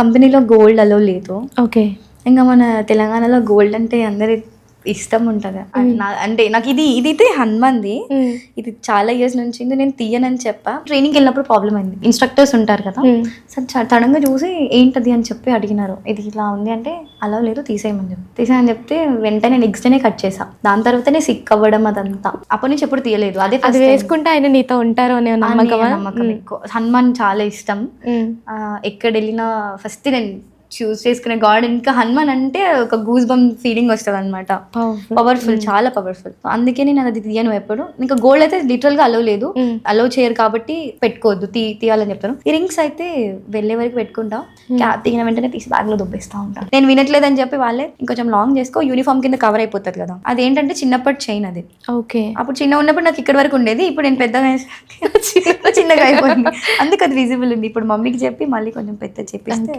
కంపెనీలో గోల్డ్ అలో లేదు. ఓకే. ఇంకా మన తెలంగాణలో గోల్డ్ అంటే అందరి ఇష్టం ఉంటుంది అంటే నాకు ఇది ఇది అయితే హనుమంది ఇది చాలా ఇయర్స్ నుంచి. నేను తీయనని చెప్పా. ట్రైనింగ్కి వెళ్ళినప్పుడు ప్రాబ్లం అయింది. ఇన్స్ట్రక్టర్స్ ఉంటారు కదా. సడన్గా చూసి ఏంటది అని చెప్పి అడిగినారు. ఇది ఇలా ఉంది అంటే అలా లేదు తీసేయమని చెప్పి. తీసేయమని చెప్తే వెంటనే నెక్స్ట్ డేనే కట్ చేసా దాని తర్వాతనే సిక్ అవ్వడం అదంతా. అప్పటి నుంచి ఎప్పుడు తీయలేదు. అదే అది. వేసుకుంటే ఆయన నీతో ఉంటారు అనే నమ్మకం ఎక్కువ. హనుమాన్ చాలా ఇష్టం. ఎక్కడ వెళ్ళినా ఫస్ట్ నేను చూస్ చేసుకునే గాడ్. ఇంకా హనుమాన్ అంటే ఒక గూస్ బమ్ ఫీలింగ్ వస్తుంది అనమాట. పవర్ఫుల్ చాలా పవర్ఫుల్ అందుకే నేను అది తీయను ఎప్పుడు. ఇంకా గోల్డ్ అయితే లిటరల్గా అలో లేదు. అలో చేయరు కాబట్టి పెట్టుకోవద్దు. తీ తీయాలని చెప్తాను. ఈ రింగ్స్ అయితే వెళ్ళే వరకు పెట్టుకుంటా. క్యాప్ తీగిన వెంటనే తీసి బ్యాగ్లో దుబ్బేస్తా ఉంటాను నేను వినట్లేదని చెప్పి వాళ్ళే ఇంకొంచెం లాంగ్ చేసుకో యూనిఫామ్ కింద కవర్ అయిపోతుంది కదా. అదేంటంటే చిన్నప్పటి చైన్ అది. ఓకే అప్పుడు చిన్న ఉన్నప్పుడు నాకు ఇక్కడ వరకు ఉండేది. ఇప్పుడు నేను పెద్దగా చిన్నగా అయిపోయింది. అందుకు అది విజిబుల్ ఉంది. ఇప్పుడు మమ్మీకి చెప్పి మళ్ళీ కొంచెం పెద్ద చెప్పిస్తే